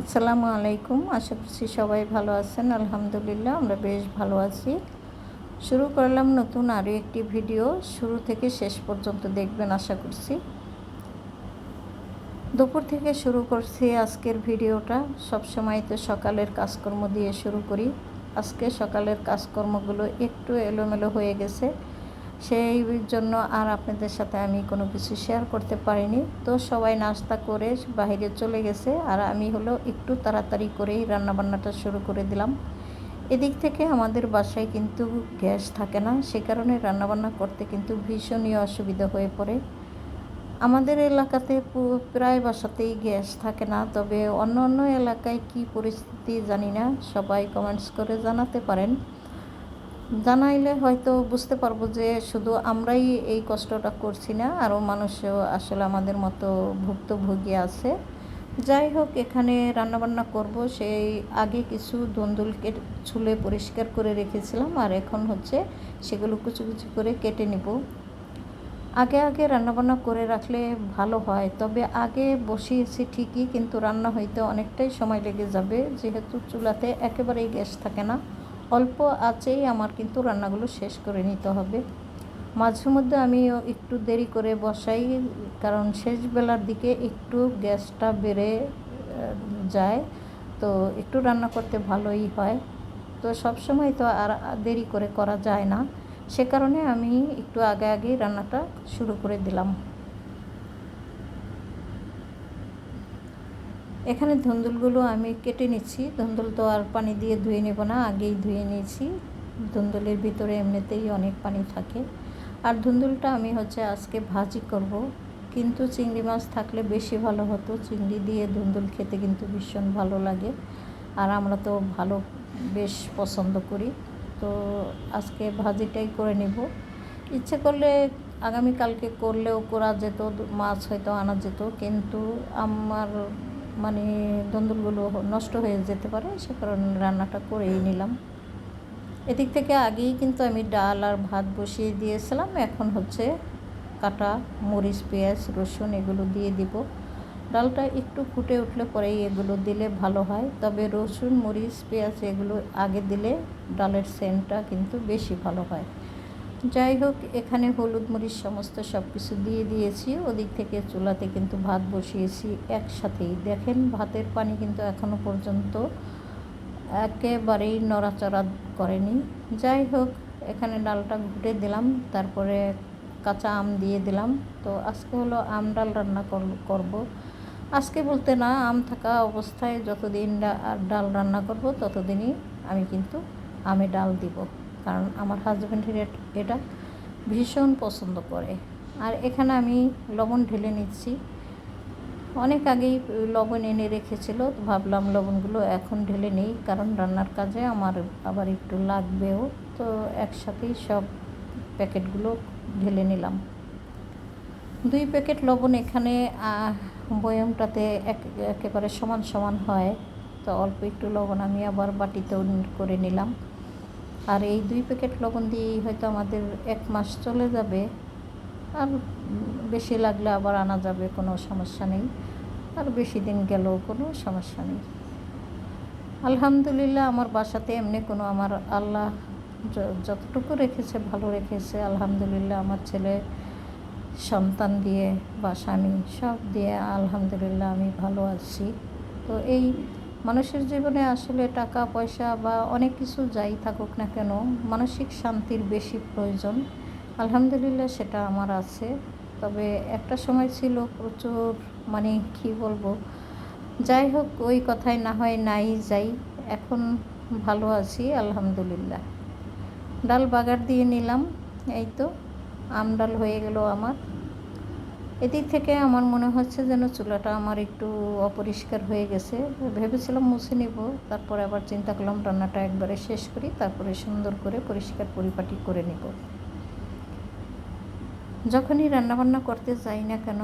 আসসালামু আলাইকুম। আশা করছি সবাই ভালো আছেন। আলহামদুলিল্লাহ, আমরা বেশ ভালো আছি। শুরু করলাম নতুন আরও একটি ভিডিও। শুরু থেকে শেষ পর্যন্ত দেখবেন, আশা করছি। দুপুর থেকে শুরু করছি আজকের ভিডিওটা। সবসময় তো সকালের কাজকর্ম দিয়ে শুরু করি। আজকে সকালের কাজকর্মগুলো একটু এলোমেলো হয়ে গেছে। সেই জন্য আর আপনাদের সাথে আমি কোনো কিছু শেয়ার করতে পারিনি। তো সবাই নাস্তা করে বাইরে চলে গেছে আর আমি হলো একটু তাড়াতাড়ি করেই রান্নাবান্নাটা শুরু করে দিলাম। এদিক থেকে আমাদের বাসায় কিন্তু গ্যাস থাকে না, সে কারণে রান্নাবান্না করতে কিন্তু ভীষণই অসুবিধা হয়ে পড়ে। আমাদের এলাকাতে প্রায় বাসাতেই গ্যাস থাকে না, তবে অন্য অন্য এলাকায় কি পরিস্থিতি জানি না, সবাই কমেন্টস করে জানাতে পারেন। জানাইলে হয়তো বুঝতে পারব যে শুধু আমরাই এই কষ্টটা করছি না আরও মানুষও আসলে আমাদের মতো ভুক্তভোগী আছে। যাই হোক, এখানে রান্নাবান্না করব, সেই আগে কিছু দন্দুলকে ছুলে পরিষ্কার করে রেখেছিলাম, আর এখন হচ্ছে সেগুলো কুচু কুচু করে কেটে নিব। আগে আগে রান্নাবান্না করে রাখলে ভালো হয়, তবে আগে বসিয়েছি ঠিকই, কিন্তু রান্না হইতে অনেকটাই সময় লেগে যাবে, যেহেতু চুলাতে একেবারেই গ্যাস থাকে না। অল্প আছেই আমার কিন্তু রান্নাগুলো শেষ করে নিতে হবে। মাঝে মধ্যে আমি একটু দেরি করে বসাই, কারণ শেষ বেলার দিকে একটু গ্যাসটা বেড়ে যায়, তো একটু রান্না করতে ভালোই হয়। তো সবসময় তো আর দেরি করে করা যায় না। সে কারণে আমি একটু আগে আগেই রান্নাটা শুরু করে দিলাম। এখানে ধুন্দুলগুলো আমি কেটে নিচ্ছি। ধুন্দুল তো আর পানি দিয়ে ধুয়ে নেব না, আগেই ধুয়ে নিয়েছি। ধুন্দুলের ভিতরে এমনিতেই অনেক পানি থাকে। আর ধুন্দুলটা আমি হচ্ছে আজকে ভাজি করব। কিন্তু চিংড়ি মাছ থাকলে বেশি ভালো হতো। চিংড়ি দিয়ে ধুন্দুল খেতে কিন্তু ভীষণ ভালো লাগে। আর আমরা তো ভালো বেশ পছন্দ করি। তো আজকে ভাজিটাই করে নেব। ইচ্ছে করলে আগামীকালকে করলেও করা যেত, মাছ হয়তো আনা যেত। কিন্তু আমার মানে দন্দুলগুলো নষ্ট হয়ে যেতে পারে, সে কারণে রান্নাটা করেই নিলাম। এদিক থেকে আগেই কিন্তু আমি ডাল আর ভাত বসিয়ে দিয়েছিলাম। এখন হচ্ছে কাটা, মরিচ, পেঁয়াজ, রসুন এগুলো দিয়ে দিব। ডালটা একটু ফুটে উঠলে পরেই এগুলো দিলে ভালো হয়। তবে রসুন, মরিচ, পেঁয়াজ এগুলো আগে দিলে ডালের সেন্টটা কিন্তু বেশি ভালো হয়। যাই হোক, এখানে হলুদ মরিচ সমস্ত সব কিছু দিয়ে দিয়েছি। ওদিক থেকে চুলাতে কিন্তু ভাত বসিয়েছি একসাথেই। দেখেন, ভাতের পানি কিন্তু এখনও পর্যন্ত একেবারেই নড়াচড়া করেনি। যাই হোক, এখানে ডালটা ঘুটে দিলাম, তারপরে কাঁচা আম দিয়ে দিলাম। তো আজকে হলো আম ডাল রান্না করব। আজকে বলতে না, আম থাকা অবস্থায় যতদিন ডাল রান্না করব, ততদিনই আমি কিন্তু আমে ডাল দিব। কারণ আমার হাজব্যান্ডের এটা ভীষণ পছন্দ করে। আর এখানে আমি লবণ ঢেলে নিচ্ছি। অনেক আগেই লবণ এনে রেখেছিল ভাবলাম লবণগুলো এখন ঢেলে নেই, কারণ রান্নার কাজে আমার আবার একটু লাগবেও। তো একসাথেই সব প্যাকেটগুলো ঢেলে নিলাম। দুই প্যাকেট লবণ এখানে বয়মটাতে একেবারে সমান সমান হয়। তো অল্প একটু লবণ আমি আবার বাটিতেও করে নিলাম। আর এই দুই প্যাকেট লবণ দিয়েই হয়তো আমাদের এক মাস চলে যাবে। আর বেশি লাগলে আবার আনা যাবে, কোনো সমস্যা নেই। আর বেশি দিন গেলেও কোনো সমস্যা নেই। আলহামদুলিল্লাহ, আমার বাসাতে এমনি কোনো আমার আল্লাহ যতটুকু রেখেছে, ভালো রেখেছে। আলহামদুলিল্লাহ, আমার ছেলে সন্তান দিয়ে বা স্বামী সব দিয়ে আলহামদুলিল্লাহ, আমি ভালো আছি। তো এই মানুষের জীবনে আসলে টাকা, পয়সা বা অনেক কিছু যাই থাকুক না কেন, মানসিক শান্তির বেশি প্রয়োজন। আলহামদুলিল্লাহ সেটা আমার আছে। তবে একটা সময় ছিল প্রচুর মানে কি বলব, যাই হোক ওই কথায় না হয় নাই যাই, এখন ভালো আছি, আলহামদুলিল্লাহ। ডাল বাগার দিয়ে নিলাম, এই তো। আম ডাল হয়ে গেল আমার। এদিক থেকে আমার মনে হচ্ছে যেন চুলাটা আমার একটু অপরিষ্কার হয়ে গেছে। ভেবেছিলাম মুছে নিব, তারপরে আবার চিন্তা করলাম রান্নাটা একবারে শেষ করি, তারপরে সুন্দর করে পরিষ্কার পরিপাটি করে নিব। যখনই রান্নাবান্না করতে যাই না কেন,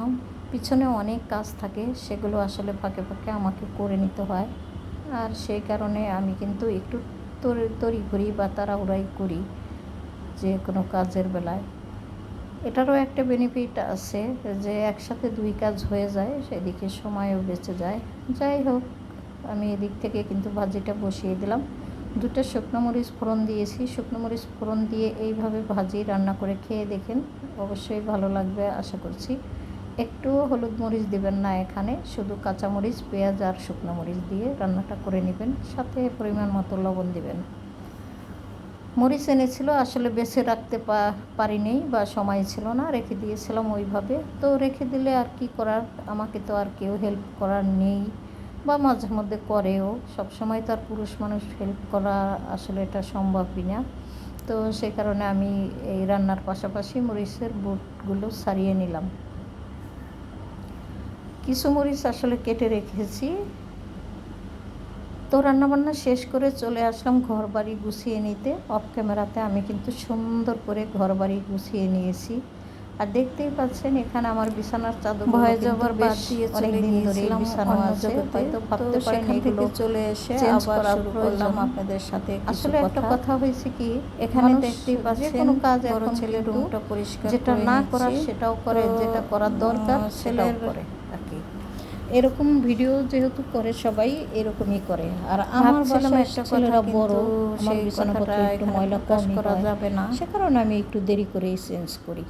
পিছনে অনেক কাজ থাকে, সেগুলো আসলে ফাঁকে ফাঁকে আমাকে করে নিতে হয়। আর সেই কারণে আমি কিন্তু একটু তরি করি বা তারা তাড়াহুড়াই করি যে কোনো কাজের বেলায়। এটারও একটা বেনিফিট আছে যে একসাথে দুই কাজ হয়ে যায়, সেদিকে সময়ও বেঁচে যায়। যাই হোক, আমি এদিক থেকে কিন্তু ভাজিটা বসিয়ে দিলাম। দুটো শুকনো মরিচ ফোড়ন দিয়েছি। শুকনো মরিচ ফোড়ন দিয়ে এইভাবে ভাজি, রান্না করে খেয়ে দেখেন। অবশ্যই ভালো লাগবে, আশা করছি। একটু হলুদ মরিচ দিবেন না এখানে, শুধু কাঁচা মরিচ, পেঁয়াজ আর শুকনো মরিচ দিয়ে রান্নাটা করে নেবেন। সাথে পরিমাণ মতো লবণ দিবেন। মরিচ এনেছিল, আসলে বেছে রাখতে পারিনি বা সময় ছিল না, রেখে দিয়েছিলাম ওইভাবে। তো রেখে দিলে আর কি করার? আমাকে তো আর কেউ হেল্প করার নেই বা মাঝে মধ্যে করেও। সব সময় তো আর পুরুষ মানুষ হেল্প করা আসলে এটা সম্ভবই না। তো সেই কারণে আমি এই রান্নার পাশাপাশি মরিচের বুটগুলো সারিয়ে নিলাম। কিছু মরিচ আসলে কেটে রেখেছি। তো রান্নাবান্না শেষ করে চলে আসলাম ঘর বাড়ি গুছিয়ে নিতে। অফ ক্যামেরাতে আমি কিন্তু সুন্দর করে ঘর বাড়ি গুছিয়ে নিয়েছি। আর দেখতেই পাচ্ছেন এখানে আমার বিছানার চাদর ভয়ে যাবার বাদ দিয়ে চলে গিয়েছিলাম বিছানা আছে। হয়তো ভাবতে পারেন এগুলো চলে এসে আবার শুরু করলাম আপনাদের সাথে আসলে একটা কথা। হয়েছে কি এখানে দেখতেই পাচ্ছেন কোনো কাজ এখন ছেলে রুমটা পরিষ্কার যেটা না করার সেটাও করে যেটা করার দরকার ছেলের করে। এরকম ভিডিও যেহেতু করে সবাই এরকমই করে। আর আমার বাসায় একটা ছেলেরা বড় আমার বিছানাপত্র একটু ময়লা কম করা যাবে না। সে কারণে আমি একটু দেরি করেই চেঞ্জ করি।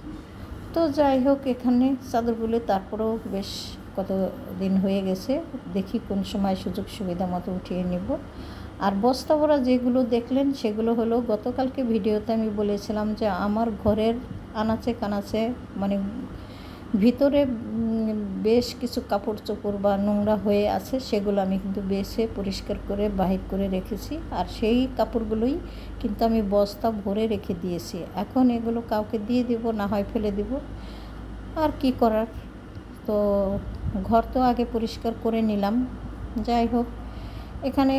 তো যাই হোক এখানে চাদরগুলো তারপরেও বেশ কত দিন হয়ে গেছে দেখি কোন সময় সুযোগ সুবিধা মতো উঠিয়ে নেব। আর বস্তা ভরা যেগুলো দেখলেন সেগুলো হলো গতকালকে ভিডিওতে আমি বলেছিলাম যে আমার ঘরের আনাচে কানাচে মানে ভিতরে বেশ কিছু কাপড় চোপড় বা নোংরা হয়ে আছে, সেগুলো আমি কিন্তু বেছে পরিষ্কার করে বাহির করে রেখেছি। আর সেই কাপড়গুলোই কিন্তু আমি বস্তা ভরে রেখে দিয়েছি। এখন এগুলো কাউকে দিয়ে দেব, না হয় ফেলে দেব। আর কি করার? তো ঘর তো আগে পরিষ্কার করে নিলাম। যাই হোক, এখানে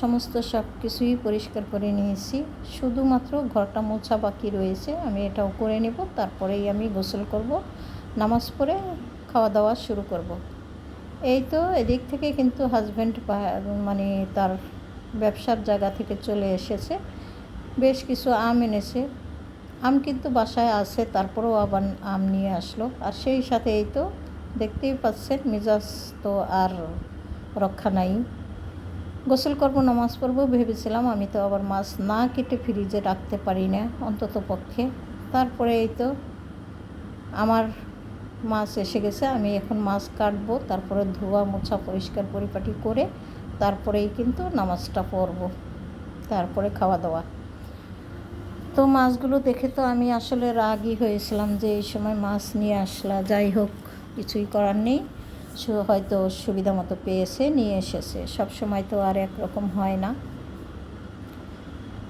সমস্ত সব কিছুই পরিষ্কার করে নিয়েছি। শুধুমাত্র ঘরটা মোছা বাকি রয়েছে, আমি এটাও করে নেব। তারপরেই আমি গোসল করব। নামাজ পড়ে খাওয়া দাওয়া শুরু করব। এই তো এদিক থেকে কিন্তু হাজব্যান্ড মানে তার ব্যবসার জায়গা থেকে চলে এসেছে। বেশ কিছু আম এনেছে। আম কিন্তু বাসায় আছে, তারপরেও আবার আম নিয়ে আসলো। আর সেই সাথে এই তো দেখতেই পাচ্ছেন, মেজাজ তো আর রক্ষা নাই। গোসল করব, নামাজ পড়ব ভেবেছিলাম, আমি তো আবার মাছ না কেটে ফ্রিজে রাখতে পারি না অন্তত পক্ষে তারপরে এই তো আমার মাছ এসে গেছে, আমি এখন মাছ কাটবো, তারপরে ধোয়া মোছা পরিষ্কার পরিপাটি করে তারপরেই কিন্তু নামাজটা পড়ব, তারপরে খাওয়া দাওয়া। তো মাছগুলো দেখে তো আমি আসলে রাগই হয়েছিলাম যে এই সময় মাছ নিয়ে আসলা, যাই হোক, কিছুই করার নেই। হয়তো সুবিধা মতো পেয়েছে, নিয়ে এসেছে। সব সময় তো আর একরকম হয় না।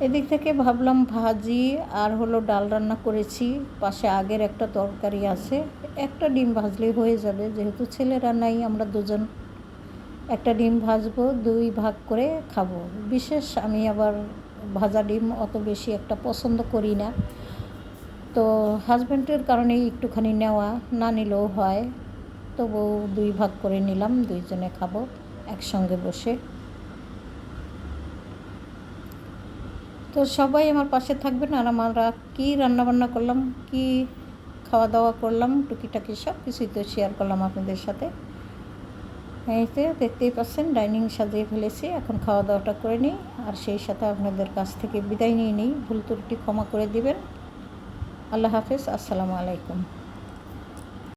এদিক থেকে ভাবলাম ভাজি আর হলো ডাল রান্না করেছি। পাশে আগের একটা তরকারি আছে। একটা ডিম ভাজলেই হয়ে যাবে। যেহেতু ছেলেরা নাই, আমরা দুজন একটা ডিম ভাজবো, দুই ভাগ করে খাব। বিশেষ আমি আবার ভাজা ডিম অত বেশি একটা পছন্দ করি না। তো হাজব্যান্ডের কারণেই একটুখানি নেওয়া না নিলেও হয়। তবু দুই ভাগ করে নিলাম, দুইজনে খাব একসঙ্গে বসে। তো সবাই আমার পাশে থাকবেন আর আমরা কী রান্নাবান্না করলাম, কি খাওয়া দাওয়া করলাম, টুকিটাকি সব কিছুই তো শেয়ার করলাম আপনাদের সাথে। এইতে দেখতেই পাচ্ছেন ডাইনিং সাজিয়ে ফেলেছি, এখন খাওয়া দাওয়াটা করে নিই, আর সেই সাথে আপনাদের কাছ থেকে বিদায় নিয়ে নিই। ভুল ত্রুটি ক্ষমা করে দিবেন। আল্লাহ হাফেজ, আসসালামু আলাইকুম।